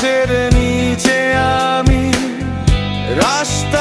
আকাশের নিচে আমি রাস্তা